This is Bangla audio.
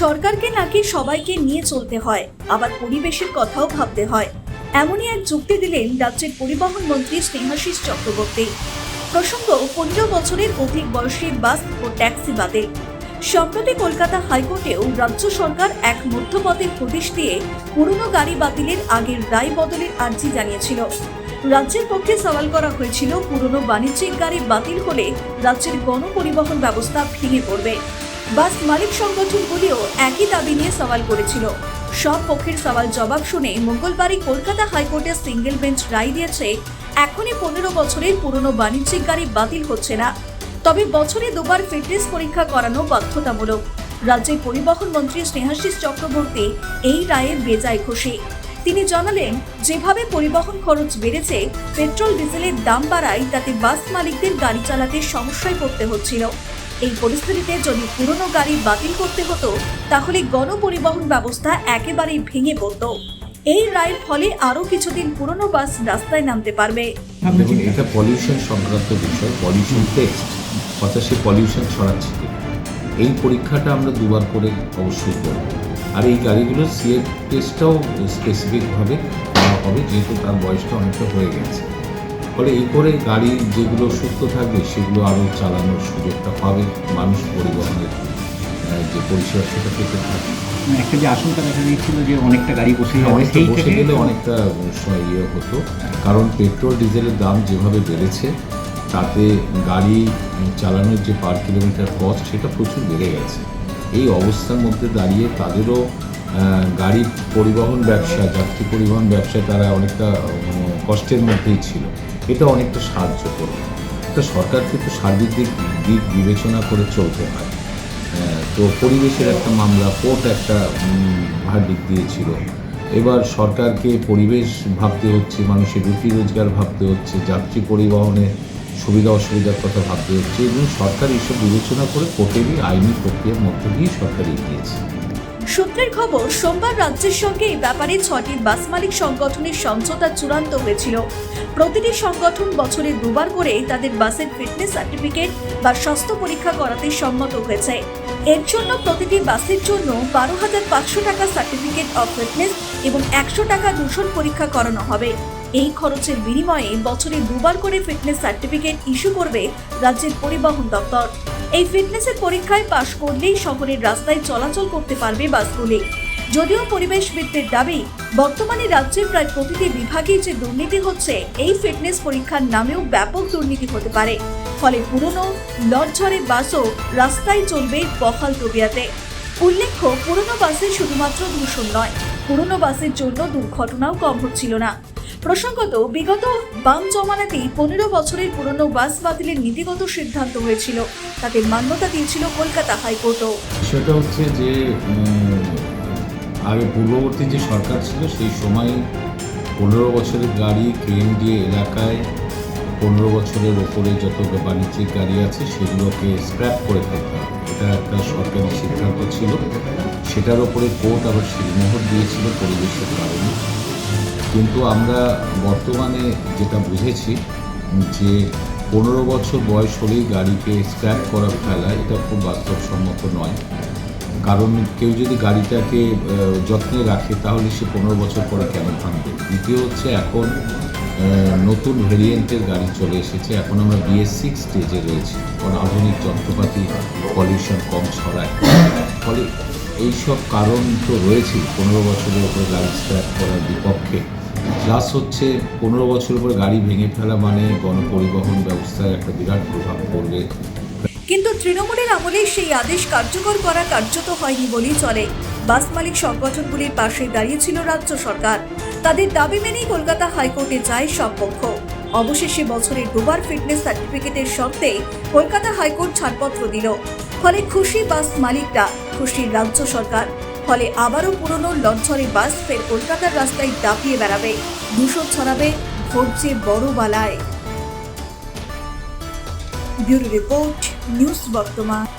সরকারকে নাকি সবাইকে নিয়ে চলতে হয়, আবার পরিবেশের কথাও ভাবতে হয়। এমনই এক যুক্তি দিলেন রাজ্যের পরিবহন মন্ত্রী স্নেহাশিস চক্রবর্তী। প্রসঙ্গ, পনেরো বছরের অধিক বয়সী বাস ও ট্যাক্সি বাদে সম্প্রতি কলকাতা হাইকোর্টেও রাজ্য সরকার এক মধ্যপথের হদিশ দিয়ে পুরনো গাড়ি বাতিলের আগের রায় বদলের আর্জি জানিয়েছিল। রাজ্যের পক্ষে সওয়াল করা হয়েছিল, পুরনো বাণিজ্যিক গাড়ি বাতিল হলে রাজ্যের গণপরিবহন ব্যবস্থা ভেঙে পড়বে। বাস মালিক সংগঠনগুলিও একই দাবি নিয়ে সওয়াল করেছিল। সব পক্ষের সওয়াল জবাব শুনে মঙ্গলবারই কলকাতা হাইকোর্টের সিঙ্গেল বেঞ্চ রায় দিয়েছে, এখনই পনেরো বছরের পুরনো বাণিজ্যিক গাড়ি বাতিল হচ্ছে না। তবে বছরে দুবার ফিটনেস পরীক্ষা করানো বাধ্যতামূলক। রাজ্যের পরিবহন মন্ত্রী স্নেহাশিস চক্রবর্তী এই রায়ের বেজায় খুশি। তিনি জানালেন, যেভাবে পরিবহন খরচ বেড়েছে, পেট্রোল, ডিজেলের দাম বাড়ায় তাতে বাস মালিকদের গাড়ি চালাতে সমস্যায় পড়তে হচ্ছিল। এই পরিস্থিতিতে যদি পুরনো গাড়ি বাতিল করতে হতো, তাহলে গণপরিবহন ব্যবস্থা একেবারেই ভেঙে পড়তো। এই রায়ের ফলে আরও কিছুদিন পুরনো বাস রাস্তায় নামতে পারবে। এটা পলিউশন সংক্রান্ত বিষয় পলিউশন টেস্ট অর্থাৎ সে পলিউশন ছড়াচ্ছে এই পরীক্ষাটা আমরা দুবার করে অবশ্যই করব। আর এই গাড়িগুলোর সিএফ টেস্টটাও স্পেসিফিকভাবে হবে, যেহেতু তার বয়সটা অনেকটা হয়ে গেছে। ফলে এই করে গাড়ি যেগুলো সুস্থ থাকবে সেগুলো আরও চালানোর সুযোগটা পাবে মানুষ পরিবহনের যে পরিষেবা সেটা পেতে থাকবে মানে একটা যে আশঙ্কা দেখা দিয়েছিল যে অনেকটা গাড়ি বসে অনেকটা বসে গেলে অনেকটা ইয়ে হতো। কারণ পেট্রোল ডিজেলের দাম যেভাবে বেড়েছে তাতে গাড়ি চালানোর যে পার কিলোমিটার কস্ট সেটা প্রচুর বেড়ে গেছে। এই অবস্থার মধ্যে দাঁড়িয়ে তাদেরও গাড়ি পরিবহন ব্যবসা যাত্রী পরিবহন ব্যবসায় তারা অনেকটা কষ্টের মধ্যেই ছিল। এটা অনেকটা সাহায্য করবে। তো সরকারকে তো সার্বিক দিক দিক বিবেচনা করে চলতে হয় তো পরিবেশের একটা মামলা, কোর্ট একটা ভার্ডিক দিয়েছিল। এবার সরকারকে পরিবেশ ভাবতে হচ্ছে, মানুষের রুটি রোজগার ভাবতে হচ্ছে, যাত্রী পরিবহনে সুবিধা অসুবিধার কথা ভাবতে হচ্ছে। এবং সরকার এইসব বিবেচনা করে কোর্টেরই আইনি প্রক্রিয়ার মধ্য দিয়ে সরকার এগিয়েছে। সূত্রের খবর, সোমবার রাজ্যের সঙ্গে এই ব্যাপারে ছটি বাস মালিক সংগঠনের সমঝোতা চূড়ান্ত হয়েছিল। প্রতিটি সংগঠন বছরে দুবার করে তাদের বাসের ফিটনেস সার্টিফিকেট বা স্বাস্থ্য পরীক্ষা করাতে সম্মত হয়েছে। এর জন্য প্রতিটি বাসের জন্য বারো হাজার পাঁচশো টাকা সার্টিফিকেট অফ ফিটনেস এবং একশো টাকা দূষণ পরীক্ষা করানো হবে। এই খরচের বিনিময়ে বছরে দুবার করে ফিটনেস সার্টিফিকেট ইস্যু করবে রাজ্যের পরিবহন দপ্তর। এই ফিটনেসের পরীক্ষায় পাশ করলেই শহরের রাস্তায় চলাচল করতে পারবে বাসগুলি যদিও পরিবেশ পরিবেশবিদদের দাবি, বর্তমানে রাজ্যের প্রায় প্রতিটি বিভাগে যে দুর্নীতি হচ্ছে, এই ফিটনেস পরীক্ষার নামেও ব্যাপক দুর্নীতি হতে পারে। ফলে পুরনো লটঝড়ের বাসও রাস্তায় চলবে বহাল তবিয়াতে উল্লেখ্য, পুরনো বাসে শুধুমাত্র দূষণ নয়, পুরনো বাসের জন্য দুর্ঘটনাও কম হচ্ছিল না। প্রসঙ্গত, বিগত বাম জমানাতেই পনেরো বছরের পুরনো বাস বাতিলের নীতিগত সিদ্ধান্ত হয়েছিল। তাতে মান্যতা দিয়েছিল কলকাতা হাইকোর্টও। সেটা হচ্ছে যে আগে পূর্ববর্তী যে সরকার ছিল, সেই সময় পনেরো বছরের গাড়ি কেএমডিএ এলাকায় পনেরো বছরের ওপরে যত বাণিজ্যিক গাড়ি আছে, সেগুলোকে স্ক্র্যাপ করে ফেলতে এটা একটা সরকারি সিদ্ধান্ত ছিল। সেটার ওপরে কোর্ট আবার শিলমোহর দিয়েছিল পরিবেশের কারণে। কিন্তু আমরা বর্তমানে যেটা বুঝেছি, যে পনেরো বছর বয়স হলেই গাড়িকে স্ক্র্যাপ করা ফেলা, এটা খুব বাস্তবসম্মত নয়। কারণ কেউ যদি গাড়িটাকে যত্নে রাখে, তাহলে সে পনেরো বছর পরে কেন থাকবে দ্বিতীয় হচ্ছে এখন নতুন ভেরিয়েন্টের গাড়ি চলে এসেছে। এখন আমরা বিএস সিক্স স্টেজে রয়েছি। কারণ আধুনিক যন্ত্রপাতি পলিউশন কম ছড়ায়। ফলে এইসব কারণ তো রয়েছেই, পনেরো বছরের উপরে গাড়ি স্ক্র্যাপ করার বিপক্ষে। প্লাস হচ্ছে পনেরো বছরের উপরে গাড়ি ভেঙে ফেলা মানে গণপরিবহন ব্যবস্থায় একটা বিরাট প্রভাব পড়বে। কিন্তু তৃণমূলের আমলে সেই আদেশ কার্যকর করা কার্যত হয়নি বলেই চলে। বাস মালিক সংগঠনগুলির পাশে দাঁড়িয়েছিল রাজ্য সরকার। তাদের দাবি মেনেই কলকাতা হাইকোর্টে যায় সব পক্ষ। অবশেষে বছরে দুবার ফিটনেস সার্টিফিকেটের শর্তে কলকাতা হাইকোর্ট ছাড়পত্র দিল। ফলে খুশি বাস মালিকরা, খুশি রাজ্য সরকার। ফলে আবারও পুরনো লঞ্চরে বাস ফের কলকাতার রাস্তায় দাপিয়ে বেড়াবে দূষণ ছড়াবে ঘটছে বড় বালায়। ব্যুরো রিপোর্ট, নিউজ বর্তমান।